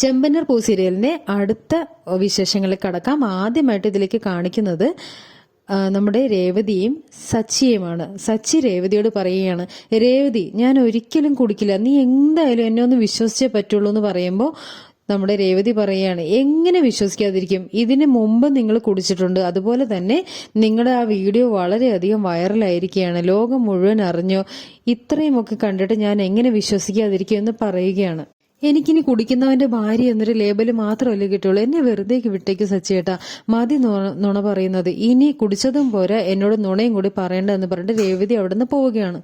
ചെമ്പന്നർ പൂ സീരിയലിനെ അടുത്ത വിശേഷങ്ങളിൽ കടക്കാം. ആദ്യമായിട്ട് ഇതിലേക്ക് കാണിക്കുന്നത് നമ്മുടെ രേവതിയും സച്ചിയുമാണ്. സച്ചി രേവതിയോട് പറയുകയാണ് രേവതി ഞാൻ ഒരിക്കലും കുടിക്കില്ല. നീ എന്തായാലും എന്നെ ഒന്ന് വിശ്വസിച്ചേ പറ്റുള്ളൂ എന്ന് പറയുമ്പോൾ നമ്മുടെ രേവതി പറയുകയാണ് എങ്ങനെ വിശ്വസിക്കാതിരിക്കും? ഇതിന് മുമ്പ് നിങ്ങൾ കുടിച്ചിട്ടുണ്ട്. അതുപോലെ തന്നെ നിങ്ങളുടെ ആ വീഡിയോ വളരെയധികം വൈറലായിരിക്കുകയാണ്. ലോകം മുഴുവൻ അറിഞ്ഞോ. ഇത്രയുമൊക്കെ കണ്ടിട്ട് ഞാൻ എങ്ങനെ വിശ്വസിക്കാതിരിക്കും എന്ന് പറയുകയാണ്. എനിക്കിനി കുടിക്കുന്നവന്റെ ഭാര്യ എന്നൊരു ലേബൽ മാത്രമല്ലേ കിട്ടുള്ളൂ എന്നെ വെറുതെ വിട്ടേക്ക് സച്ചേട്ടാ മതി നുണ- പറയുന്നത്. ഇനി കുടിച്ചതും പോരാ. എന്നോട് നുണയും കൂടി പറയണ്ടെന്ന് പറഞ്ഞിട്ട് രേവതി അവിടെ നിന്ന് പോവുകയാണ്.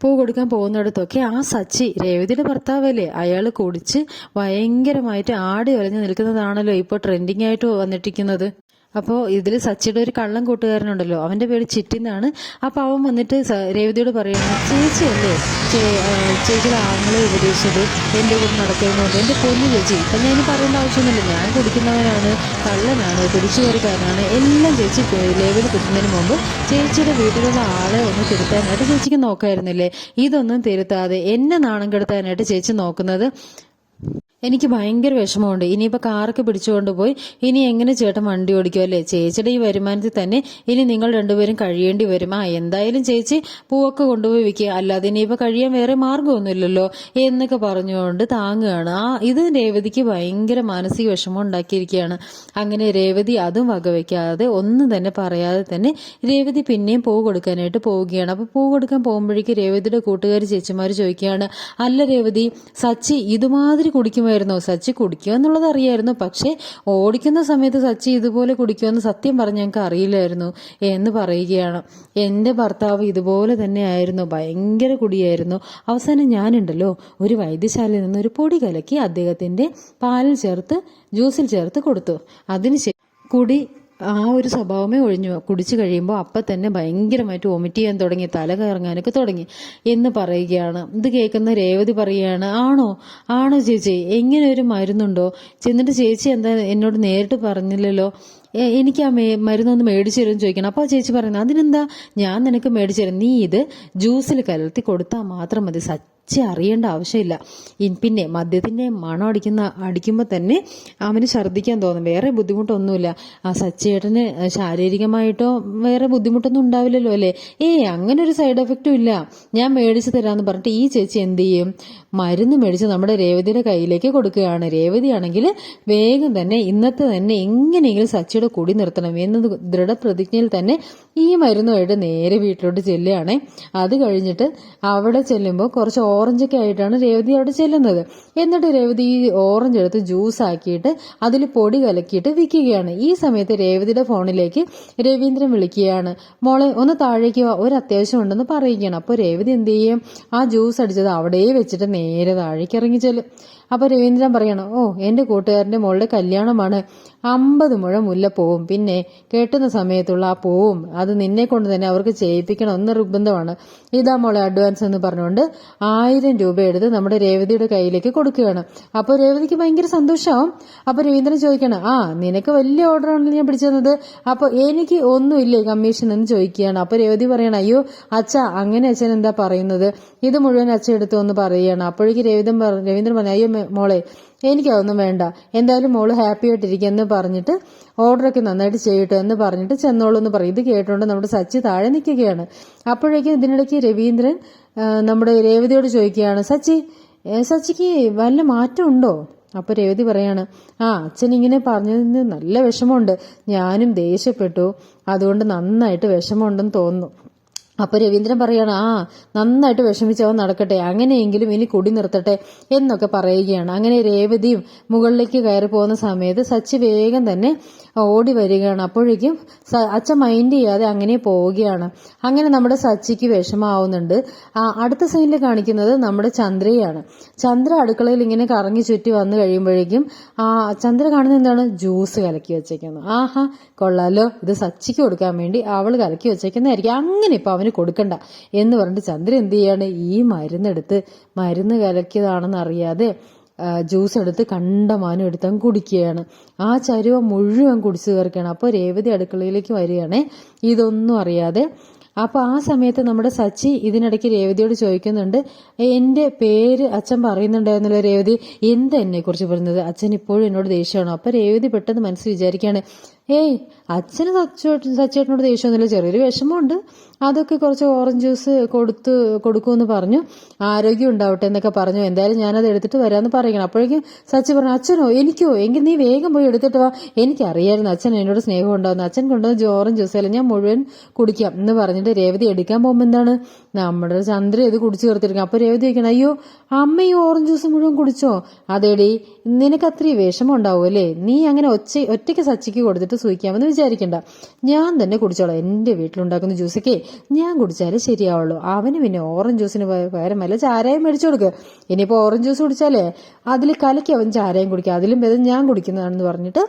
പൂ കൊടുക്കാൻ പോകുന്നിടത്തൊക്കെ ആ സച്ചി രേവതിയുടെ ഭർത്താവല്ലേ? അയാൾ കുടിച്ച് ഭയങ്കരമായിട്ട് ആടി ഒലഞ്ഞു നിൽക്കുന്നതാണല്ലോ ഇപ്പോൾ ട്രെൻഡിങ് ആയിട്ട് വന്നിട്ടിരിക്കുന്നത്. അപ്പോൾ ഇതിൽ സച്ചിയുടെ ഒരു കള്ളം കൂട്ടുകാരനുണ്ടല്ലോ. അവന്റെ പേര് ചിറ്റിന്നാണ്. അപ്പോൾ അവൻ വന്നിട്ട് രേവതിയോട് പറയുന്നു ചേച്ചിയല്ലേ ചേച്ചിയുടെ ആങ്ങളെ ഉപദേശിച്ചത് എന്റെ കൂടെ നടക്കുന്നുണ്ട് എന്റെ പൊന്നു ചേച്ചി ഇപ്പം ഞാൻ പറയേണ്ട ആവശ്യമൊന്നുമില്ല. ഞാൻ കുടിക്കുന്നവനാണ് കള്ളനാണ് കുടിച്ചുകയറിക്കാരനാണ് എല്ലാം ചേച്ചി രേവതി കുത്തുന്നതിന് മുമ്പ് ചേച്ചിയുടെ വീട്ടിലുള്ള ആളെ ഒന്ന് തിരുത്താനായിട്ട് ചേച്ചിക്ക് നോക്കായിരുന്നില്ലേ? ഇതൊന്നും തിരുത്താതെ എന്നെ നാണം കെടുത്താനായിട്ട് ചേച്ചി നോക്കുന്നത് എനിക്ക് ഭയങ്കര വിഷമമുണ്ട്. ഇനിയിപ്പോൾ കാറൊക്കെ പിടിച്ചുകൊണ്ട് പോയി ഇനി എങ്ങനെ ചേട്ടൻ വണ്ടി ഓടിക്കും അല്ലേ? ചേച്ചിയുടെ ഈ വരുമാനത്തിൽ തന്നെ ഇനി നിങ്ങൾ രണ്ടുപേരും കഴിയേണ്ടി വരും. ആ എന്തായാലും ചേച്ചി പൂവൊക്കെ കൊണ്ടുപോയി വിൽക്കുക. അല്ലാതെ ഇനിയിപ്പോൾ കഴിയാൻ വേറെ മാർഗമൊന്നുമില്ലല്ലോ എന്നൊക്കെ പറഞ്ഞുകൊണ്ട് താങ്ങുകയാണ്. ആ ഇത് രേവതിക്ക് ഭയങ്കര മാനസിക വിഷമം ഉണ്ടാക്കിയിരിക്കുകയാണ്. അങ്ങനെ രേവതി അതും വകവയ്ക്കാതെ ഒന്നും തന്നെ പറയാതെ തന്നെ രേവതി പിന്നെയും പൂ കൊടുക്കാനായിട്ട് പോവുകയാണ്. അപ്പോൾ പൂ കൊടുക്കാൻ പോകുമ്പോഴേക്ക് രേവതിയുടെ കൂട്ടുകാർ ചേച്ചിമാർ ചോദിക്കുകയാണ് അല്ല രേവതി സച്ചി ഇതുമാതിരി കുടിക്കുമായിരുന്നോ സച്ചി കുടിക്കുക എന്നുള്ളത് അറിയായിരുന്നു. പക്ഷേ ഓടിക്കുന്ന സമയത്ത് സച്ചി ഇതുപോലെ കുടിക്കുമെന്ന് സത്യം പറഞ്ഞ് ഞങ്ങൾക്ക് അറിയില്ലായിരുന്നു എന്ന് പറയുകയാണ്. എന്റെ ഭർത്താവ് ഇതുപോലെ തന്നെ ആയിരുന്നു ഭയങ്കര കുടിയായിരുന്നു. അവസാനം ഞാനുണ്ടല്ലോ. ഒരു വൈദ്യശാലയിൽ നിന്ന് ഒരു പൊടി കലക്കി അദ്ദേഹത്തിന്റെ പാലിൽ ചേർത്ത് ജ്യൂസിൽ ചേർത്ത് കൊടുത്തു. അതിനുശേഷം കുടി ആ ഒരു സ്വഭാവമേ ഒഴിഞ്ഞു കുടിച്ചു കഴിയുമ്പോൾ അപ്പം തന്നെ ഭയങ്കരമായിട്ട് വൊമിറ്റ് ചെയ്യാൻ തുടങ്ങി തല കറങ്ങാനൊക്കെ തുടങ്ങി എന്ന് പറയുകയാണ്. ഇത് കേൾക്കുന്ന രേവതി പറയുകയാണ് ആണോ? ആണോ ചേച്ചി? എങ്ങനെ ഒരു മരുന്നുണ്ടോ? ചെന്നിട്ട് ചേച്ചി എന്താ എന്നോട് നേരിട്ട് പറഞ്ഞില്ലല്ലോ? എനിക്ക് ആ മേ മരുന്നൊന്ന് മേടിച്ചു തരുമെന്ന് ചോദിക്കണം. അപ്പോൾ ചേച്ചി പറയുന്നത് അതിനെന്താ? ഞാൻ നിനക്ക് മേടിച്ചു തരാം. നീ ഇത് ജ്യൂസിൽ കലർത്തി കൊടുത്താൽ മാത്രം മതി. സച്ചി അറിയേണ്ട ആവശ്യമില്ല. പിന്നെ മദ്യത്തിന്റെ മണം അടിക്കുന്ന അടിക്കുമ്പോൾ തന്നെ അവന് ഛർദ്ദിക്കാൻ തോന്നും. വേറെ ബുദ്ധിമുട്ടൊന്നുമില്ല. ആ സച്ചേട്ടന് ശാരീരികമായിട്ടോ വേറെ ബുദ്ധിമുട്ടൊന്നും ഉണ്ടാവില്ലല്ലോ അല്ലേ? ഏയ് അങ്ങനെ ഒരു സൈഡ് എഫക്റ്റും ഇല്ല. ഞാൻ മേടിച്ചു തരാമെന്ന് പറഞ്ഞിട്ട് ഈ ചേച്ചി എന്ത് ചെയ്യും? മരുന്ന് മേടിച്ച് നമ്മുടെ രേവതിയുടെ കയ്യിലേക്ക് കൊടുക്കുകയാണ്. രേവതിയാണെങ്കിൽ വേഗം തന്നെ ഇന്നത്തെ തന്നെ എങ്ങനെയെങ്കിലും സച്ചിയുടെ കുടി നിർത്തണം എന്ന ദൃഢപ്രതിജ്ഞയിൽ തന്നെ ഈ മരുന്നുമായിട്ട് നേരെ വീട്ടിലോട്ട് ചെല്ലുകയാണേ. അത് കഴിഞ്ഞിട്ട് അവിടെ ചെല്ലുമ്പോൾ കുറച്ച് ഓറഞ്ചൊക്കെ ആയിട്ടാണ് രേവതി അവിടെ ചെല്ലുന്നത്. എന്നിട്ട് രേവതി ഈ ഓറഞ്ച് എടുത്ത് ജ്യൂസ് ആക്കിയിട്ട് അതിൽ പൊടി കലക്കിയിട്ട് വിൽക്കുകയാണ്. ഈ സമയത്ത് രേവതിയുടെ ഫോണിലേക്ക് രവീന്ദ്രൻ വിളിക്കുകയാണ്. മോളെ ഒന്ന് താഴേക്ക് ഒരു അത്യാവശ്യം ഉണ്ടെന്ന് പറയുകയാണ്. അപ്പോൾ രേവതി എന്ത് ചെയ്യും? ആ ജ്യൂസ് അടിച്ചത് അവിടെ വെച്ചിട്ട് നേരെ താഴേക്ക് ഇറങ്ങി ചെല്ലും. അപ്പോൾ രവീന്ദ്രൻ പറയണം ഓ എന്റെ കൂട്ടുകാരന്റെ മോളുടെ കല്യാണമാണ്. അമ്പത് മുഴ മുല്ലപ്പൂവും പിന്നെ കെട്ടുന്ന സമയത്തുള്ള ആ പൂവും അത് നിന്നെ കൊണ്ട് തന്നെ അവർക്ക് ചെയ്യിപ്പിക്കണം എന്ന് നിർബന്ധമാണ്. ഇതാ മോളെ അഡ്വാൻസ് എന്ന് പറഞ്ഞുകൊണ്ട് ആയിരം രൂപ എടുത്ത് നമ്മുടെ രേവതിയുടെ കയ്യിലേക്ക് കൊടുക്കുകയാണ്. അപ്പോൾ രേവതിക്ക് ഭയങ്കര സന്തോഷമാവും അപ്പോൾ രവീന്ദ്രൻ ചോദിക്കണം ആ നിനക്ക് വലിയ ഓർഡർ ആണല്ലോ ഞാൻ പിടിച്ചു തന്നത് അപ്പോൾ എനിക്ക് ഒന്നുമില്ലേ കമ്മീഷൻ എന്ന് ചോദിക്കുകയാണ്. അപ്പോൾ രേവതി പറയണം അയ്യോ അച്ഛ അങ്ങനെ അച്ഛൻ എന്താ പറയുന്നത്? ഇത് മുഴുവൻ അച്ഛൻ എടുത്തു എന്ന് പറയുകയാണ്. അപ്പോഴേക്ക് രവീന്ദ്രൻ രവീന്ദ്രൻ പറഞ്ഞു അയ്യോ മോളെ എനിക്കതൊന്നും വേണ്ട. എന്തായാലും മോൾ ഹാപ്പി ആയിട്ടിരിക്കുക എന്ന് പറഞ്ഞിട്ട് ഓർഡറൊക്കെ നന്നായിട്ട് ചെയ്യട്ടെ എന്ന് പറഞ്ഞിട്ട് ചെന്നോളൂ എന്ന് പറയും. ഇത് കേട്ടുകൊണ്ട് നമ്മുടെ സച്ചി താഴെ നിൽക്കുകയാണ്. അപ്പോഴേക്കും ഇതിനിടയ്ക്ക് രവീന്ദ്രൻ നമ്മുടെ രേവതിയോട് ചോദിക്കുകയാണ് സച്ചി സച്ചിക്ക് വല്ല മാറ്റമുണ്ടോ അപ്പോൾ അപ്പൊ രേവതി പറയാണ് ആ അച്ഛൻ ഇങ്ങനെ പറഞ്ഞതിന് നല്ല വിഷമമുണ്ട്. ഞാനും ദേഷ്യപ്പെട്ടു. അതുകൊണ്ട് നന്നായിട്ട് വിഷമമുണ്ടെന്ന് തോന്നുന്നു. അപ്പൊ രവീന്ദ്രൻ പറയാണ് ആ നന്നായിട്ട് വിഷമിച്ചവൻ നടക്കട്ടെ അങ്ങനെയെങ്കിലും ഇനി കൊടി നിർത്തട്ടെ എന്നൊക്കെ പറയുകയാണ്. അങ്ങനെ രേവതിയും മുകളിലേക്ക് കയറി പോകുന്ന സമയത്ത് സച്ചി വേഗം തന്നെ ഓടി വരികയാണ്. അപ്പോഴേക്കും അച്ഛൻ മൈൻഡ് ചെയ്യാതെ അങ്ങനെ പോവുകയാണ്. അങ്ങനെ നമ്മുടെ സച്ചിക്ക് വിഷമാവുന്നുണ്ട്. അടുത്ത സീനിൽ കാണിക്കുന്നത് നമ്മുടെ ചന്ദ്രയാണ്. ചന്ദ്ര അടുക്കളയിൽ ഇങ്ങനെ കറങ്ങി ചുറ്റി വന്നു കഴിയുമ്പോഴേക്കും ചന്ദ്ര കാണുന്നത് എന്താണ്? ജ്യൂസ് കലക്കി വെച്ചേക്കുന്നത് ആഹാ കൊള്ളാലോ. ഇത് സച്ചിക്ക് കൊടുക്കാൻ വേണ്ടി അവൾ കലക്കി വെച്ചേക്കുന്നതായിരിക്കും. അങ്ങനെ ഇപ്പൊ അവന് കൊടുക്കണ്ട എന്ന് പറഞ്ഞിട്ട് ചന്ദ്ര എന്ത് ചെയ്യാണ്? ഈ മരുന്നെടുത്ത് മരുന്ന് കലക്കിയതാണെന്ന് അറിയാതെ ജ്യൂസ് എടുത്ത് കണ്ടമാനം എടുത്ത് അങ്ങ് കുടിക്കുകയാണ്. ആ ചരുവ മുഴുവൻ കുടിച്ചു തീർക്കുകയാണ്. അപ്പോൾ രേവതി അടുക്കളയിലേക്ക് വരികയാണേ. ഇതൊന്നും അറിയാതെ. അപ്പോൾ ആ സമയത്ത് നമ്മുടെ സച്ചി ഇതിനിടയ്ക്ക് രേവതിയോട് ചോദിക്കുന്നുണ്ട് എന്റെ പേര് അച്ഛൻ പറയുന്നുണ്ടായിരുന്നല്ലോ രേവതി? എന്താ എന്നെ കുറിച്ച് പറയുന്നത് അച്ഛൻ ഇപ്പോഴും എന്നോട് ദേഷ്യമാണോ? അപ്പോൾ രേവതി പെട്ടെന്ന് മനസ്സ് വിചാരിക്കുകയാണ് ഏയ് അച്ഛന് സച്ചുവേട്ടൻ സച്ചേട്ടനോട് ദേഷ്യമൊന്നുമില്ല. ചെറിയൊരു വിഷമമുണ്ട്. അതൊക്കെ കുറച്ച് ഓറഞ്ച് ജ്യൂസ് കൊടുത്ത് കൊടുക്കുമെന്ന് പറഞ്ഞു. ആരോഗ്യം ഉണ്ടാവട്ടെ എന്നൊക്കെ പറഞ്ഞു. എന്തായാലും ഞാനത് എടുത്തിട്ട് വരാമെന്ന് പറയണം അപ്പോഴേക്കും സച്ചി പറഞ്ഞു അച്ഛനോ എനിക്കോ എങ്കിൽ നീ വേഗം പോയി എടുത്തിട്ട് വാ. എനിക്കറിയായിരുന്നു അച്ഛൻ എന്നോട് സ്നേഹം ഉണ്ടാവുന്നു അച്ഛൻ കൊണ്ടുവന്ന ഓറഞ്ച് ജ്യൂസ് അല്ല ഞാൻ മുഴുവൻ കുടിക്കാം എന്ന് പറഞ്ഞിട്ട് രേവതി എടുക്കാൻ പോകുമ്പോൾ എന്താണ് നമ്മുടെ ചന്ദ്ര ഇത് കുടിച്ചു തീർത്തിരിക്കും അപ്പൊ രേവതി ചോദിക്കണം അയ്യോ അമ്മ ഈ ഓറഞ്ച് ജ്യൂസ് മുഴുവൻ കുടിച്ചോ? അതേടി നിനക്ക് അത്രയും വിഷമം ഉണ്ടാവും അല്ലേ? നീ അങ്ങനെ ഒച്ച ഒറ്റയ്ക്ക് സച്ചിക്ക് കൊടുത്തിട്ട് സൂക്ഷിക്കാമെന്ന് വിചാരിക്കണ്ട. ഞാൻ തന്നെ കുടിച്ചോളാം. എന്റെ വീട്ടിലുണ്ടാക്കുന്ന ജ്യൂസൊക്കെ ഞാൻ കുടിച്ചാലേ ശരിയാവുള്ളൂ. അവന് പിന്നെ ഓറഞ്ച് ജ്യൂസിന് പകരം വല്ല ചാരായം മേടിച്ചു കൊടുക്കുക ഇനിയിപ്പോൾ ഓറഞ്ച് ജ്യൂസ് കുടിച്ചാലേ അതിൽ കലക്കി അവൻ ചാരായം കുടിക്കുക അതിലും ഭേദം ഞാൻ കുടിക്കുന്നതാണെന്ന് പറഞ്ഞിട്ട്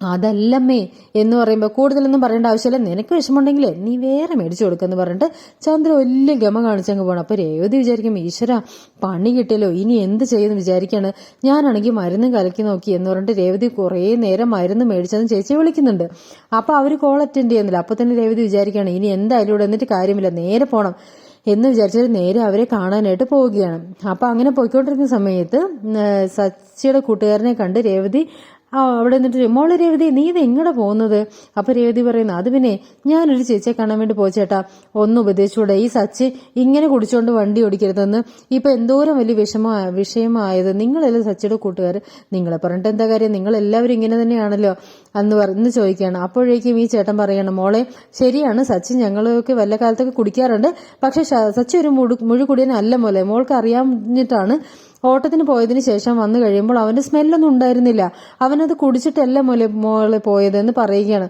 അതല്ലമ്മേ എന്ന് പറയുമ്പോൾ കൂടുതലൊന്നും പറയേണ്ട ആവശ്യമില്ല. നിനക്ക് വിഷമമുണ്ടെങ്കിൽ നീ വേറെ മേടിച്ചു കൊടുക്കുമെന്ന് പറഞ്ഞിട്ട് ചന്ദ്ര വലിയ ഗമ കാണിച്ചങ്ങ് പോകണം അപ്പോൾ രേവതി വിചാരിക്കും ഈശ്വര പണി കിട്ടിയല്ലോ ഇനി എന്ത് ചെയ്യുമെന്ന് വിചാരിക്കുകയാണ് ഞാനാണെങ്കിൽ മരുന്ന് കലക്കി നോക്കി എന്ന് പറഞ്ഞിട്ട് രേവതി കുറേ നേരം മരുന്ന് മേടിച്ചതെന്ന് ചേച്ചി വിളിക്കുന്നുണ്ട്. അപ്പോൾ അവർ കോൾ അറ്റൻഡ് ചെയ്യുന്നില്ല. അപ്പോൾ തന്നെ രേവതി വിചാരിക്കുകയാണ് ഇനി എന്തായാലും ഇവിടെ എന്നിട്ട് കാര്യമില്ല നേരെ പോകണം എന്ന് വിചാരിച്ചിട്ട് നേരെ അവരെ കാണാനായിട്ട് പോവുകയാണ്. അപ്പൊ അങ്ങനെ പോയിക്കൊണ്ടിരിക്കുന്ന സമയത്ത് സച്ചിയുടെ കൂട്ടുകാരനെ കണ്ട് രേവതി ആ അവിടെ നിന്നിട്ട് മോളെ രേവതി നീ ഇത് പോകുന്നത് അപ്പൊ രേവതി പറയുന്നു അത് പിന്നെ ഞാനൊരു ചേച്ചിയെ കാണാൻ വേണ്ടി പോയി ചേട്ടാ. ഒന്ന് ഉപദേശിച്ചൂടെ. ഈ സച്ചി ഇങ്ങനെ കുടിച്ചോണ്ട് വണ്ടി ഓടിക്കരുതെന്ന്. ഇപ്പൊ എന്തോരം വലിയ വിഷമ വിഷയമായത്. നിങ്ങളല്ലേ സച്ചിയുടെ കൂട്ടുകാർ നിങ്ങളെ പറഞ്ഞിട്ട് എന്താ കാര്യം? നിങ്ങൾ എല്ലാവരും ഇങ്ങനെ തന്നെയാണല്ലോ? അന്ന് പറഞ്ഞ് ചോദിക്കുകയാണ്. അപ്പോഴേക്കും ഈ ചേട്ടൻ പറയണം മോളെ ശരിയാണ്. സച്ചി ഞങ്ങളൊക്കെ വല്ല കാലത്തൊക്കെ കുടിക്കാറുണ്ട്. പക്ഷെ സച്ചി ഒരു മുഴു മുഴുകുടിയനല്ല മോളെ. മോൾക്ക് അറിയാഞ്ഞിട്ടാണ് ഓട്ടത്തിന് പോയതിന് ശേഷം വന്നു കഴിയുമ്പോൾ അവന്റെ സ്മെല്ലൊന്നും ഉണ്ടായിരുന്നില്ല. അവനത് കുടിച്ചിട്ടല്ല മോലെ മോളെ പോയതെന്ന് പറയുകയാണ്.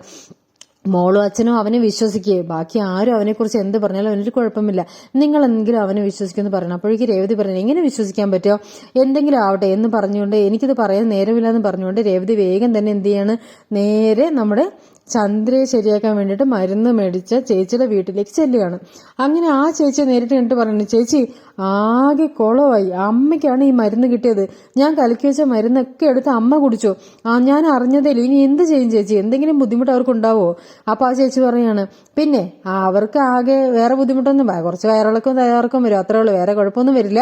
മോളും അച്ഛനും അവനെ വിശ്വസിക്കുകയും ബാക്കി ആരും അവനെക്കുറിച്ച് എന്ത് പറഞ്ഞാലും അവനൊരു കുഴപ്പമില്ല. നിങ്ങൾ എന്തെങ്കിലും അവനെ വിശ്വസിക്കുമെന്ന് പറയണം. അപ്പോഴേക്ക് രേവതി പറഞ്ഞു എങ്ങനെ വിശ്വസിക്കാൻ പറ്റുമോ എന്തെങ്കിലും ആവട്ടെ എന്ന് പറഞ്ഞുകൊണ്ട് എനിക്കിത് പറയാൻ നേരമില്ല എന്ന് പറഞ്ഞുകൊണ്ട് രേവതി വേഗം തന്നെ എന്ത് ചെയ്യാണ്? നേരെ നമ്മുടെ ചന്ദ്രയെ ശരിയാക്കാൻ വേണ്ടിയിട്ട് മരുന്ന് മേടിച്ച ചേച്ചിയുടെ വീട്ടിലേക്ക് ചെല്ലുകയാണ്. അങ്ങനെ ആ ചേച്ചിയെ നേരിട്ട് കണ്ടിട്ട് പറയുന്നു ചേച്ചി ആകെ കുളമായി അമ്മയ്ക്കാണ് ഈ മരുന്ന് കിട്ടിയത്. ഞാൻ കലക്കി വെച്ച മരുന്നൊക്കെ എടുത്ത് അമ്മ കുടിച്ചു. ആ ഞാൻ അറിഞ്ഞതേലും ഇനി എന്ത് ചെയ്യും ചേച്ചി? എന്തെങ്കിലും ബുദ്ധിമുട്ട് അവർക്ക് ഉണ്ടാവുമോ അപ്പൊ ആ ചേച്ചി പറയാണ് പിന്നെ അവർക്ക് ആകെ വേറെ ബുദ്ധിമുട്ടൊന്നും കുറച്ച് വയറിളക്കം തയ്യാറക്കം വരും. അത്രേ ഉള്ളൂ. വേറെ കുഴപ്പമൊന്നും വരില്ല.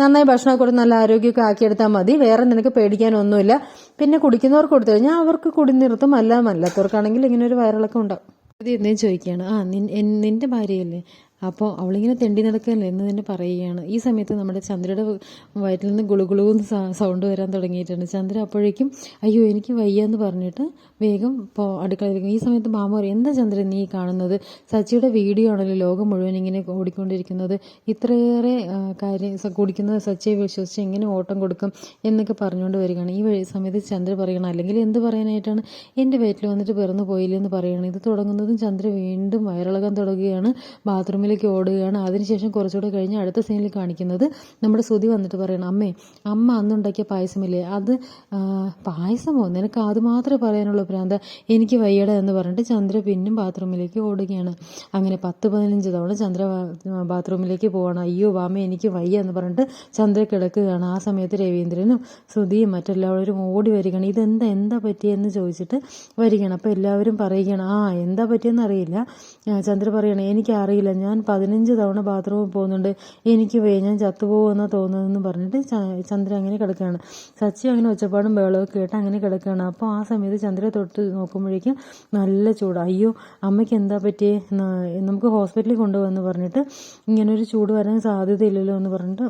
നന്നായി ഭക്ഷണം കൊടുത്ത് നല്ല ആരോഗ്യമൊക്കെ ആക്കിയെടുത്താൽ മതി. വേറെ നിനക്ക് പേടിക്കാനൊന്നുമില്ല. പിന്നെ കുടിക്കുന്നവർക്ക് കൊടുത്തു കഴിഞ്ഞാൽ അവർക്ക് കുടി നിർത്തും അല്ല അല്ലാത്തവർക്കാണെങ്കിൽ ഇങ്ങനെ ഒരു വയറിളക്കം ഉണ്ടാവും. ഇത് എന്തേലും ചോദിക്കുകയാണ്. ആ നിന്റെ ഭാര്യയല്ലേ? അപ്പോൾ അവളിങ്ങനെ തെണ്ടി നടക്കല്ലേ എന്ന് തന്നെ പറയുകയാണ്. ഈ സമയത്ത് നമ്മുടെ ചന്ദ്രയുടെ വയറ്റിൽ നിന്ന് ഗുളുഗുളുന്ന് സൗണ്ട് വരാൻ തുടങ്ങിയിട്ടുണ്ട്. ചന്ദ്ര അപ്പോഴേക്കും അയ്യോ എനിക്ക് വയ്യ എന്ന് പറഞ്ഞിട്ട് വേഗം ഇപ്പോൾ അടുക്കളയിലേക്ക് ഈ സമയത്ത് മാമ പറയും എന്താ ചന്ദ്രൻ നീ കാണുന്നത്? സച്ചിയുടെ വീഡിയോ ആണല്ലോ ലോകം മുഴുവൻ ഇങ്ങനെ ഓടിക്കൊണ്ടിരിക്കുന്നത്. ഇത്രയേറെ കാര്യം കുടിക്കുന്നത് സച്ചിയെ വിശ്വസിച്ച് എങ്ങനെ ഓട്ടം കൊടുക്കും എന്നൊക്കെ പറഞ്ഞുകൊണ്ട് വരികയാണ്. ഈ സമയത്ത് ചന്ദ്ര പറയണം അല്ലെങ്കിൽ എന്ത് പറയാനായിട്ടാണ്? എന്റെ വയറ്റിൽ വന്നിട്ട് പിറന്നു പോയില്ലെന്ന് പറയുകയാണ്. ഇത് തുടങ്ങുന്നതും ചന്ദ്ര വീണ്ടും വയറിളകാൻ തുടങ്ങുകയാണ്. ബാത്റൂമിൽ റൂമിലേക്ക് ഓടുകയാണ്. അതിനുശേഷം കുറച്ചുകൂടെ കഴിഞ്ഞ് അടുത്ത സീനിൽ കാണിക്കുന്നത് നമ്മുടെ സുതി വന്നിട്ട് പറയണം അമ്മേ അമ്മ അന്നുണ്ടാക്കിയ പായസമില്ലേ? അത് പായസമോ? നിനക്ക് അത് മാത്രമേ പറയാനുള്ളൂ പ്രാന്ത. എനിക്ക് വയ്യട എന്ന് പറഞ്ഞിട്ട് ചന്ദ്ര പിന്നും ബാത്റൂമിലേക്ക് ഓടുകയാണ്. അങ്ങനെ പത്ത് പതിനഞ്ച് തവണ ചന്ദ്ര ബാത്റൂമിലേക്ക് പോകണം അയ്യോ വാമ എനിക്ക് വയ്യ എന്ന് പറഞ്ഞിട്ട് ചന്ദ്ര കിടക്കുകയാണ്. ആ സമയത്ത് രവീന്ദ്രനും ശ്രുതിയും മറ്റെല്ലാവരും ഓടി വരികയാണ്. ഇതെന്താ എന്താ പറ്റിയെന്ന് ചോദിച്ചിട്ട് വരികയാണ്. അപ്പോൾ എല്ലാവരും പറയുകയാണ് ആ എന്താ പറ്റിയെന്ന് അറിയില്ല. ചന്ദ്ര പറയണേ എനിക്കറിയില്ല. ഞാൻ പതിനഞ്ച് തവണ ബാത്റൂമിൽ പോകുന്നുണ്ട്. എനിക്ക് വേ ഞാൻ ചത്തുപോകുമെന്നാ തോന്നുന്നതെന്ന് പറഞ്ഞിട്ട് ചന്ദ്ര അങ്ങനെ കിടക്കുകയാണ്. സച്ചി അങ്ങനെ ഒച്ചപ്പാടും ബഹളമൊക്കെ കേട്ട് അങ്ങനെ കിടക്കുകയാണ്. അപ്പോൾ ആ സമയത്ത് ചന്ദ്ര തൊട്ട് നോക്കുമ്പോഴേക്കും നല്ല ചൂട്. അയ്യോ അമ്മയ്ക്ക് എന്താ പറ്റിയേ? നമുക്ക് ഹോസ്പിറ്റലിൽ കൊണ്ടുപോകുമെന്ന് പറഞ്ഞിട്ട് ഇങ്ങനൊരു ചൂട് വരാൻ സാധ്യതയില്ലല്ലോ എന്ന് പറഞ്ഞിട്ട്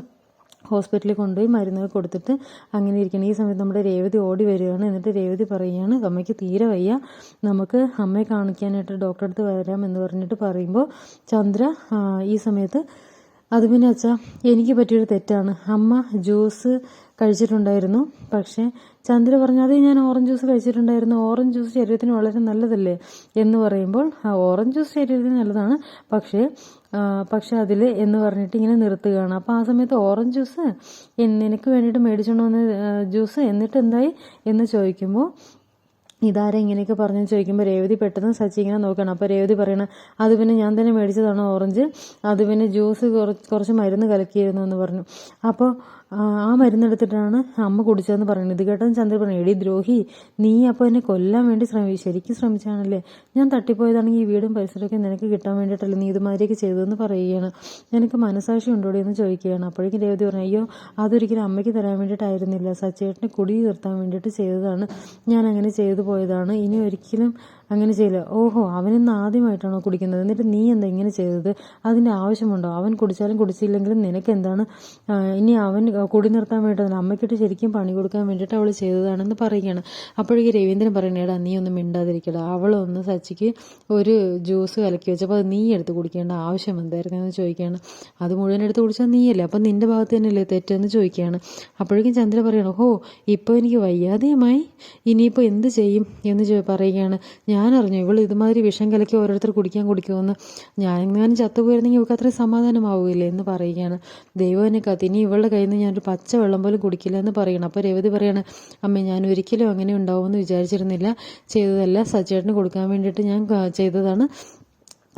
ഹോസ്പിറ്റലിൽ കൊണ്ടുപോയി മരുന്നുകൾ കൊടുത്തിട്ട് അങ്ങനെ ഇരിക്കണം. ഈ സമയത്ത് നമ്മുടെ രേവതി ഓടി വരികയാണ്. എന്നിട്ട് രേവതി പറയുകയാണ് അമ്മയ്ക്ക് തീരെ വയ്യ. നമുക്ക് അമ്മയെ കാണിക്കാനായിട്ട് ഡോക്ടറെ അടുത്ത് വരാം എന്ന് പറഞ്ഞിട്ട് പറയുമ്പോൾ ചന്ദ്ര ഈ സമയത്ത് അത് പിന്നെ അച്ഛാ എനിക്ക് പറ്റിയൊരു തെറ്റാണ്. അമ്മ ജ്യൂസ് കഴിച്ചിട്ടുണ്ടായിരുന്നു. പക്ഷേ ചന്ദ്ര പറഞ്ഞു അത് ഞാൻ ഓറഞ്ച് ജ്യൂസ് കഴിച്ചിട്ടുണ്ടായിരുന്നു. ഓറഞ്ച് ജ്യൂസ് ശരീരത്തിന് വളരെ നല്ലതല്ലേ? എന്ന് പറയുമ്പോൾ ഓറഞ്ച് ജ്യൂസ് ശരീരത്തിന് നല്ലതാണ്. പക്ഷേ പക്ഷെ അതിൽ എന്ന് പറഞ്ഞിട്ട് ഇങ്ങനെ നിർത്തുകയാണ്. അപ്പോൾ ആ സമയത്ത് ഓറഞ്ച് ജ്യൂസ് നിനക്ക് വേണ്ടിയിട്ട് മേടിച്ചുകൊണ്ട് വന്ന ജ്യൂസ് എന്നിട്ട് എന്തായി എന്ന് ചോദിക്കുമ്പോൾ ഇതാരെ ഇങ്ങനെയൊക്കെ പറഞ്ഞു ചോദിക്കുമ്പോൾ രേവതി പെട്ടെന്ന് സച്ചി ഇങ്ങനെ നോക്കണം. അപ്പോൾ രേവതി പറയണം അത് പിന്നെ ഞാൻ തന്നെ മേടിച്ചതാണ് ഓറഞ്ച്? അത് പിന്നെ ജ്യൂസ് കുറച്ച് കുറച്ച് മരുന്ന് കലക്കിയിരുന്നു എന്ന് പറഞ്ഞു. അപ്പോൾ ആ മരുന്നെടുത്തിട്ടാണ് അമ്മ കുടിച്ചതെന്ന് പറയുന്നത്. ഇത് കേട്ടെന്ന് ചന്ദ്ര പറഞ്ഞു എടി ദ്രോഹി നീ അപ്പോൾ എന്നെ കൊല്ലാൻ വേണ്ടി ശ്രമി ശരിക്കും ശ്രമിച്ചാണല്ലേ? ഞാൻ തട്ടിപ്പോയതാണെങ്കിൽ ഈ വീടും പരിസരമൊക്കെ നിനക്ക് കിട്ടാൻ വേണ്ടിയിട്ടല്ലേ നീ ഇതുമാതിരിയൊക്കെ ചെയ്തതെന്ന് പറയുകയാണ്. നിനക്ക് മനസാക്ഷി ഉണ്ടോടി എന്ന് ചോദിക്കുകയാണ്. അപ്പോഴേക്കും രേവതി പറഞ്ഞു അയ്യോ അതൊരിക്കലും അമ്മയ്ക്ക് തരാൻ വേണ്ടിയിട്ടായിരുന്നില്ല. സച്ചേട്ടനെ കുടി നിർത്താൻ വേണ്ടിയിട്ട് ചെയ്തതാണ്. ഞാൻ അങ്ങനെ ചെയ്തു പോയതാണ്. ഇനി ഒരിക്കലും അങ്ങനെ ചെയ്യില്ല ഓഹോ അവനിന്ന് ആദ്യമായിട്ടാണോ കുടിക്കുന്നത്? എന്നിട്ട് നീ എന്താ ഇങ്ങനെ ചെയ്തത്? അതിന്റെ ആവശ്യമുണ്ടോ? അവൻ കുടിച്ചാലും കുടിച്ചില്ലെങ്കിലും നിനക്ക് എന്താണ് ഇനി അവൻ കുടി നിർത്താൻ വേണ്ടതല്ല അമ്മയ്ക്കിട്ട് ശരിക്കും പണി കൊടുക്കാൻ വേണ്ടിയിട്ട് അവൾ ചെയ്തതാണെന്ന് പറയുകയാണ്. അപ്പോഴേക്ക് രവീന്ദ്രൻ പറയണേടാ നീ ഒന്നും മിണ്ടാതിരിക്കടാ. അവളൊന്ന് സച്ചിക്ക് ഒരു ജ്യൂസ് കലക്കി വെച്ചപ്പോൾ അത് നീ എടുത്ത് കുടിക്കേണ്ട ആവശ്യം എന്തായിരുന്നു എന്ന് ചോദിക്കുകയാണ്. അത് മുഴുവൻ എടുത്ത് കുടിച്ചാൽ നീയല്ലേ? അപ്പം നിന്റെ ഭാഗത്ത് തന്നെയല്ലേ തെറ്റെന്ന് ചോദിക്കുകയാണ്. അപ്പോഴേക്കും ചന്ദ്ര പറയണം ഓഹോ ഇപ്പോൾ എനിക്ക് വയ്യാതെയുമായി. ഇനിയിപ്പോൾ എന്ത് ചെയ്യും? എന്ന് പറയുകയാണ്. ഞാൻ അറിഞ്ഞു ഇവൾ ഇതുമാതിരി വിഷം കലക്കി ഓരോരുത്തർ കുടിക്കാൻ കുടിക്കുമെന്ന്. ഞാനെങ്ങാനും ചത്തുപോയിരുന്നെങ്കിൽ ഇവൾക്ക് അത്രയും സമാധാനമാവില്ലേ എന്ന് പറയുകയാണ്. ദൈവം എന്നെ കത്തി ഇനി ഇവളുടെ കയ്യിൽ നിന്ന് ഞാനൊരു പച്ച വെള്ളം പോലും കുടിക്കില്ല എന്ന് പറയണം അപ്പോൾ രവതി പറയാണ് അമ്മേ ഞാൻ ഒരിക്കലും അങ്ങനെ ഉണ്ടാവുമെന്ന് വിചാരിച്ചിരുന്നില്ല. ചെയ്തതല്ല സച്ചേട്ടന് കൊടുക്കാൻ വേണ്ടിയിട്ട് ഞാൻ ചെയ്തതാണ്.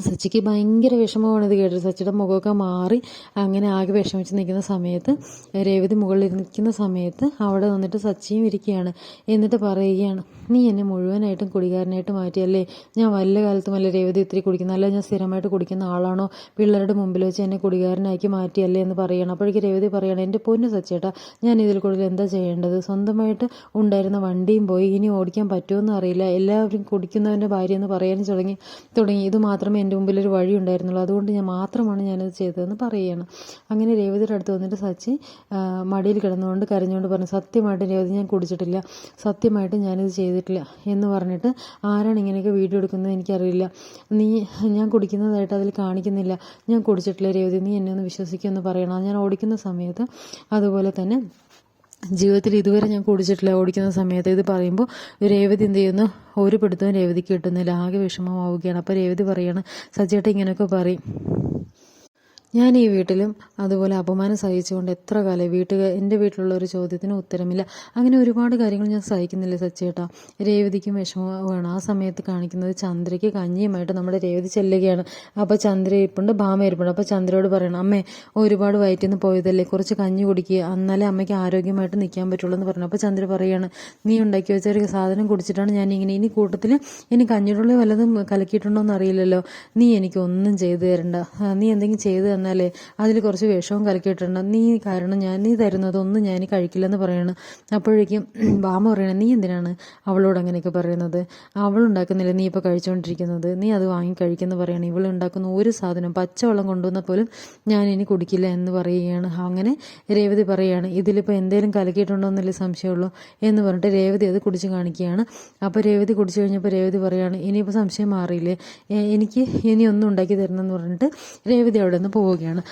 സച്ചിക്ക് ഭയങ്കര വിഷമമാണ് ഇത് കേട്ടത്. സച്ചിയുടെ മുഖമൊക്കെ മാറി അങ്ങനെ ആകെ വിഷമിച്ച് നിൽക്കുന്ന സമയത്ത് രേവതി മുകളിൽ നിൽക്കുന്ന സമയത്ത് അവിടെ വന്നിട്ട് സച്ചിയും ഇരിക്കുകയാണ്. എന്നിട്ട് പറയുകയാണ് നീ എന്നെ മുഴുവനായിട്ടും കുടികാരനായിട്ട് മാറ്റിയല്ലേ? ഞാൻ വല്ല കാലത്തും അല്ല രേവതി ഇത്തിരി കുടിക്കുന്ന അല്ല ഞാൻ സ്ഥിരമായിട്ട് കുടിക്കുന്ന ആളാണോ? പിള്ളേരുടെ മുമ്പിൽ വെച്ച് എന്നെ കുടികാരനാക്കി മാറ്റിയല്ലേ? എന്ന് പറയണം അപ്പോഴേക്ക് രേവതി പറയണം എന്റെ പൊന്നു സച്ചേട്ടാ ഞാൻ ഇതിൽ കൂടുതൽ എന്താ ചെയ്യേണ്ടത്? സ്വന്തമായിട്ട് ഉണ്ടായിരുന്ന വണ്ടിയും പോയി ഇനി ഓടിക്കാൻ പറ്റുമെന്ന് അറിയില്ല. എല്ലാവരും കുടിക്കുന്നവന്റെ ഭാര്യ എന്ന് പറയാനും തുടങ്ങി തുടങ്ങി. ഇത് മാത്രമേ എന്റെ മുമ്പിൽ ഒരു വഴി ഉണ്ടായിരുന്നുള്ളൂ. അതുകൊണ്ട് ഞാൻ മാത്രമാണ് ഞാനത് ചെയ്തതെന്ന് പറയുകയാണ്. അങ്ങനെ രേവതിയുടെ അടുത്ത് വന്നിട്ട് സച്ചി മടിയിൽ കിടന്നുകൊണ്ട് കരഞ്ഞുകൊണ്ട് പറഞ്ഞു സത്യമായിട്ട് രേവതി ഞാൻ കുടിച്ചിട്ടില്ല. സത്യമായിട്ട് ഞാനിത് ചെയ്തിട്ടില്ല. എന്ന് പറഞ്ഞിട്ട് ആരാണ് ഇങ്ങനെയൊക്കെ വീഡിയോ എടുക്കുന്നത് എനിക്കറിയില്ല. നീ ഞാൻ കുടിക്കുന്നതായിട്ട് അതിൽ കാണിക്കുന്നില്ല. ഞാൻ കുടിച്ചിട്ടില്ല രേവതി. നീ എന്നെ ഒന്ന് വിശ്വസിക്കുമെന്ന് പറയണം. ഞാൻ ഓടിക്കുന്ന സമയത്ത് അതുപോലെ തന്നെ ജീവിതത്തിൽ ഇതുവരെ ഞാൻ കുടിച്ചിട്ടില്ല ഓടിക്കുന്ന സമയത്ത് ഇത് പറയുമ്പോൾ രേവതി എന്ത് ചെയ്യുന്നു? ഒരു പിടുത്തവും രേവതിക്ക് കിട്ടുന്നില്ല ആകെ വിഷമമാവുകയാണ്. അപ്പോൾ രേവതി പറയാണ് സജ്ജേട്ട ഇങ്ങനെയൊക്കെ പറയും. ഞാൻ ഈ വീട്ടിലും അതുപോലെ അപമാനം സഹിച്ചുകൊണ്ട് എത്ര കാലം വീട്ടുകാർ എന്റെ വീട്ടിലുള്ള ഒരു ചോദ്യത്തിന് ഉത്തരമില്ല. അങ്ങനെ ഒരുപാട് കാര്യങ്ങൾ ഞാൻ സഹിക്കുന്നില്ല സച്ചേട്ടാ രേവതിക്കും വിഷമമാണ്. ആ സമയത്ത് കാണിക്കുന്നത് ചന്ദ്രയ്ക്ക് കഞ്ഞിയുമായിട്ട് നമ്മുടെ രേവതി ചെല്ലുകയാണ്. അപ്പോൾ ചന്ദ്ര ഇരിപ്പുണ്ട് ഭാമ ഇരിപ്പുണ്ട്. അപ്പോൾ ചന്ദ്രയോട് പറയണം അമ്മേ ഒരുപാട് വയറ്റിൽ നിന്ന് പോയതല്ലേ? കുറച്ച് കഞ്ഞി കുടിക്കുക എന്നാലേ അമ്മയ്ക്ക് ആരോഗ്യമായിട്ട് നിൽക്കാൻ പറ്റുള്ളൂ എന്ന് പറഞ്ഞു. അപ്പോൾ ചന്ദ്ര പറയുകയാണ് നീ ഉണ്ടാക്കി വെച്ച ഒരു സാധനം കുടിച്ചിട്ടാണ് ഞാൻ ഇങ്ങനെ ഇനി കൂട്ടത്തിൽ ഇനി കഞ്ഞിടുള്ള വല്ലതും കലക്കിയിട്ടുണ്ടോ എന്ന് അറിയില്ലല്ലോ. നീ എനിക്ക് ഒന്നും ചെയ്തു തരണ്ട. നീ എന്തെങ്കിലും ചെയ്തു തന്നാലേ അതിൽ കുറച്ച് വിഷവും കലക്കിയിട്ടുണ്ട്. നീ കാരണം ഞാൻ നീ തരുന്നതൊന്നും ഞാൻ കഴിക്കില്ലെന്ന് പറയണം. അപ്പോഴേക്കും ബാമ പറയണം നീ എന്തിനാണ് അവളോട് അങ്ങനെയൊക്കെ പറയുന്നത്? അവളുണ്ടാക്കുന്നില്ല നീ ഇപ്പോൾ കഴിച്ചുകൊണ്ടിരിക്കുന്നത് നീ അത് വാങ്ങി കഴിക്കുന്നു പറയണം. ഇവൾ ഉണ്ടാക്കുന്ന ഒരു സാധനം പച്ചവെള്ളം കൊണ്ടുവന്ന പോലും ഞാൻ ഇനി കുടിക്കില്ല എന്ന് പറയുകയാണ്. അങ്ങനെ രേവതി പറയുകയാണ് ഇതിലിപ്പോൾ എന്തെങ്കിലും കലക്കിയിട്ടുണ്ടോ എന്നല്ലേ സംശയമുള്ളൂ? എന്ന് പറഞ്ഞിട്ട് രേവതി അത് കുടിച്ച് കാണിക്കുകയാണ്. അപ്പോൾ രേവതി കുടിച്ചു കഴിഞ്ഞപ്പോൾ രേവതി പറയുകയാണ് ഇനിയിപ്പോൾ സംശയം മാറിയില്ലേ? എനിക്ക് ഇനി ഒന്നും ഉണ്ടാക്കി തരണമെന്ന് പറഞ്ഞിട്ട് രേവതി അവിടെ നിന്ന് പോവുകയാണ്.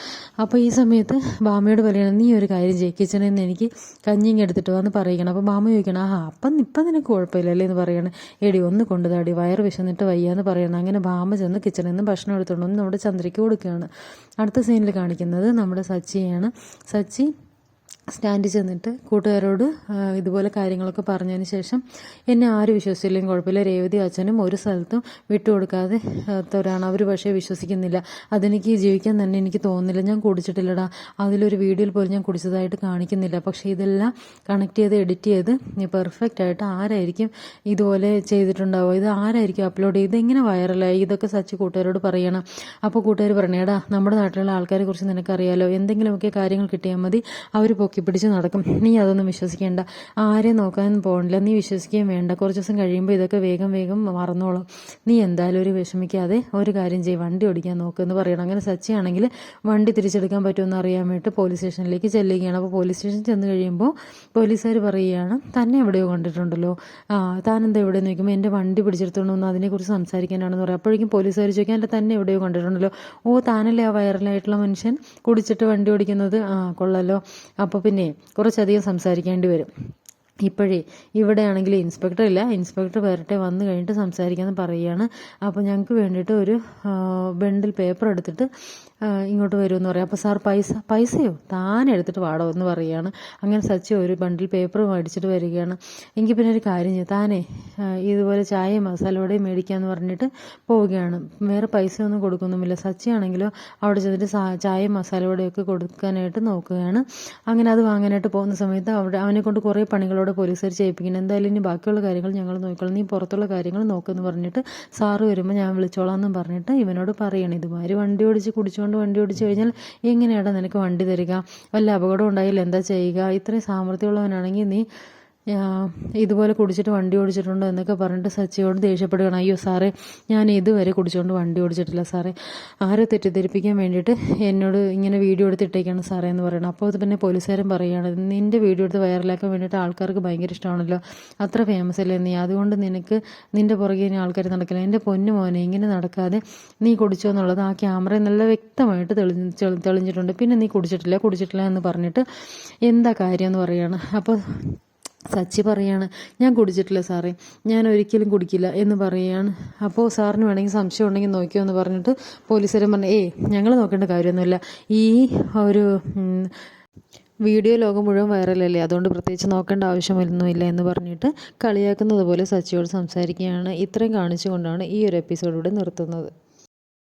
അപ്പോൾ ഈ സമയത്ത് ബാമയോട് പറയണം നീ ഒരു കാര്യം ചെയ്യ്. കിച്ചണിൽ നിന്ന് എനിക്ക് കഞ്ഞിങ് എടുത്തിട്ട് വന്ന് പറയുകയാണ് അപ്പോൾ ബാമ ചോദിക്കണം ആ അപ്പം ഇപ്പം നിനക്ക് കുഴപ്പമില്ലല്ലേ? എന്ന് പറയണം. എടി ഒന്ന് കൊണ്ടുതാടി വയറ് വിശന്നിട്ട് വയ്യാന്ന് പറയണം. അങ്ങനെ ബാമ ചെന്ന് കിച്ചണിൽ നിന്ന് ഭക്ഷണം എടുത്തുകൊണ്ട് നമ്മുടെ ചന്ദ്രയ്ക്ക് കൊടുക്കുകയാണ്. അടുത്ത സീനിൽ കാണിക്കുന്നത് നമ്മുടെ സച്ചിയാണ്. സച്ചി സ്റ്റാൻഡിൽ ചെന്നിട്ട് കൂട്ടുകാരോട് ഇതുപോലെ കാര്യങ്ങളൊക്കെ പറഞ്ഞതിന് ശേഷം എന്നെ ആരും വിശ്വസിച്ചില്ലെങ്കിൽ കുഴപ്പമില്ല. രേവതി അച്ഛനും ഒരു സ്ഥലത്തും വിട്ടുകൊടുക്കാതെ തരാണ്. അവർ പക്ഷേ വിശ്വസിക്കുന്നില്ല. അതെനിക്ക് ജീവിക്കാൻ തന്നെ എനിക്ക് തോന്നുന്നില്ല. ഞാൻ കുടിച്ചിട്ടില്ലടാ. അതിലൊരു വീഡിയോയിൽ പോലും ഞാൻ കുടിച്ചതായിട്ട് കാണിക്കുന്നില്ല. പക്ഷേ ഇതെല്ലാം കണക്ട് ചെയ്ത് എഡിറ്റ് ചെയ്ത് പെർഫെക്റ്റ് ആയിട്ട് ആരായിരിക്കും ഇതുപോലെ ചെയ്തിട്ടുണ്ടാവുക? ഇത് ആരായിരിക്കും അപ്ലോഡ് ചെയ്ത്? എങ്ങനെ വൈറലായി ഇതൊക്കെ സച്ചി കൂട്ടുകാരോട് പറയണം. അപ്പോൾ കൂട്ടുകാർ പറയണേടാ നമ്മുടെ നാട്ടിലുള്ള ആൾക്കാരെ കുറിച്ച് നിനക്കറിയാലോ? എന്തെങ്കിലുമൊക്കെ കാര്യങ്ങൾ കിട്ടിയാൽ മതി. അവർ പൊക്കി പിടിച്ച് നടക്കും. നീ അതൊന്നും വിശ്വസിക്കേണ്ട. ആരെയും നോക്കാൻ പോകണില്ല നീ വിശ്വസിക്കുകയും വേണ്ട. കുറച്ച് ദിവസം കഴിയുമ്പോൾ ഇതൊക്കെ വേഗം വേഗം മറന്നോളും. നീ എന്തായാലും ഒരു വിഷമിക്കാതെ ഒരു കാര്യം ചെയ്യും. വണ്ടി ഓടിക്കാൻ നോക്കുമെന്ന് പറയണം. അങ്ങനെ സച്ചിയാണെങ്കിൽ വണ്ടി തിരിച്ചെടുക്കാൻ പറ്റുമെന്ന് അറിയാൻ വേണ്ടി പോലീസ് സ്റ്റേഷനിലേക്ക് ചെല്ലുകയാണ്. അപ്പോൾ പോലീസ് സ്റ്റേഷനിൽ ചെന്ന് കഴിയുമ്പോൾ പോലീസുകാർ പറയുകയാണ് തന്നെ എവിടെയോ കണ്ടിട്ടുണ്ടല്ലോ. എന്താ എവിടെ നോക്കുമ്പോൾ എന്റെ വണ്ടി പിടിച്ചെടുത്തോണ്ട് ഒന്ന് അതിനെക്കുറിച്ച് സംസാരിക്കാനാണെന്ന് പറയും. അപ്പോഴേക്കും പോലീസുകാർ ചോദിക്കാൻ എന്റെ തന്നെ എവിടെയോ കണ്ടിട്ടുണ്ടല്ലോ. ഓ താനല്ലേ ആ വൈറലായിട്ടുള്ള മനുഷ്യൻ? കുടിച്ചിട്ട് വണ്ടി ഓടിക്കുന്നത്? ആ കൊള്ളല്ലോ അപ്പോൾ പിന്നെ കുറച്ചധികം സംസാരിക്കേണ്ടി വരും. ഇപ്പോഴേ ഇവിടെയാണെങ്കിൽ ഇൻസ്പെക്ടർ ഇല്ല. ഇൻസ്പെക്ടർ വരട്ടെ വന്നു കഴിഞ്ഞിട്ട് സംസാരിക്കാമെന്ന് പറയുകയാണ്. അപ്പോൾ ഞങ്ങൾക്ക് വേണ്ടിയിട്ട് ഒരു ബണ്ടിൽ പേപ്പർ എടുത്തിട്ട് ഇങ്ങോട്ട് വരുമെന്ന് പറയാം. അപ്പോൾ സാർ പൈസ പൈസയോ? താൻ എടുത്തിട്ട് വാടോ എന്ന് പറയുകയാണ്. അങ്ങനെ സച്ചി ഒരു ബണ്ടിൽ പേപ്പർ മേടിച്ചിട്ട് വരികയാണ്. എനിക്ക് പിന്നെ ഒരു കാര്യം ചെയ്യും. താനേ ഇതുപോലെ ചായയും മസാലയോടെയും മേടിക്കാമെന്ന് പറഞ്ഞിട്ട് പോവുകയാണ്. വേറെ പൈസ ഒന്നും കൊടുക്കുന്നുമില്ല സച്ചിയാണെങ്കിലോ അവിടെ ചെന്നിട്ട് ചായ ചായയും മസാലയോടെയൊക്കെ കൊടുക്കാനായിട്ട് നോക്കുകയാണ്. അങ്ങനെ അത് വാങ്ങാനായിട്ട് പോകുന്ന സമയത്ത് അവിടെ അവനെ കൊണ്ട് കുറേ പണികളോട് പോലീസുകാർ ചെയ്യിപ്പിക്കണം എന്തായാലും ഇനി ബാക്കിയുള്ള കാര്യങ്ങൾ ഞങ്ങൾ നോക്കിക്കോളാം. നീ പുറത്തുള്ള കാര്യങ്ങൾ നോക്കുമെന്ന് പറഞ്ഞിട്ട് സാറ് വരുമ്പോൾ ഞാൻ വിളിച്ചോളാം എന്ന് പറഞ്ഞിട്ട് ഇവനോട് പറയണം. ഇതുമാതിരി വണ്ടി ഓടിച്ച് കുടിച്ചുകൊണ്ട് വണ്ടി ഓടിച്ച് കഴിഞ്ഞാൽ എങ്ങനെയാണ് നിനക്ക് വണ്ടി തരിക? വല്ല അപകടം ഉണ്ടായില്ല. എന്താ ചെയ്യുക? ഇത്രയും സാമർഥ്യമുള്ളവനാണെങ്കിൽ നീ ഇതുപോലെ കുടിച്ചിട്ട് വണ്ടി ഓടിച്ചിട്ടുണ്ടോ എന്നൊക്കെ പറഞ്ഞിട്ട് സച്ചിയോട് ദേഷ്യപ്പെടുകയാണ്. അയ്യോ സാറേ ഞാൻ ഇതുവരെ കുടിച്ചുകൊണ്ട് വണ്ടി ഓടിച്ചിട്ടില്ല സാറേ. ആരെ തെറ്റിദ്ധരിപ്പിക്കാൻ വേണ്ടിയിട്ട് എന്നോട് ഇങ്ങനെ വീഡിയോ എടുത്തിട്ടേക്കാണ് സാറേ എന്ന് പറയണം അപ്പോൾ പിന്നെ പോലീസുകാരൻ പറയുകയാണ് നിന്റെ വീഡിയോ എടുത്ത് വൈറലാക്കാൻ വേണ്ടിയിട്ട് ആൾക്കാർക്ക് ഭയങ്കര ഇഷ്ടമാണല്ലോ. അത്ര ഫേമസ് അല്ലേ നീ? അതുകൊണ്ട് നിനക്ക് നിന്റെ പുറകെ ഇനി ആൾക്കാർ നടക്കില്ല. എന്റെ പൊന്നു മോനെ ഇങ്ങനെ നടക്കാതെ നീ കുടിച്ചോ എന്നുള്ളത് ആ ക്യാമറ നല്ല വ്യക്തമായിട്ട് തെളിഞ്ഞ് തെളിഞ്ഞിട്ടുണ്ട്. പിന്നെ നീ കുടിച്ചിട്ടില്ല കുടിച്ചിട്ടില്ല എന്ന് പറഞ്ഞിട്ട് എന്താ കാര്യം എന്ന് പറയുകയാണ്. അപ്പോൾ സച്ചി പറയാണ് ഞാൻ കുടിച്ചിട്ടില്ല സാറേ. ഞാൻ ഒരിക്കലും കുടിക്കില്ല എന്ന് പറയുകയാണ് അപ്പോൾ സാറിന് വേണമെങ്കിൽ സംശയം ഉണ്ടെങ്കിൽ നോക്കിയോ എന്ന് പറഞ്ഞിട്ട് പോലീസുകാരൻ പറഞ്ഞു ഏയ് ഞങ്ങൾ നോക്കേണ്ട കാര്യമൊന്നുമില്ല. ഈ ഒരു വീഡിയോ ലോകം മുഴുവൻ വൈറലല്ലേ? അതുകൊണ്ട് പ്രത്യേകിച്ച് നോക്കേണ്ട ആവശ്യമൊന്നുമില്ല എന്ന് പറഞ്ഞിട്ട് കളിയാക്കുന്നത് പോലെ സച്ചിയോട് സംസാരിക്കുകയാണ്. ഇത്രയും കാണിച്ചുകൊണ്ടാണ് ഈ ഒരു എപ്പിസോഡ് ഇവിടെ നിർത്തുന്നത്.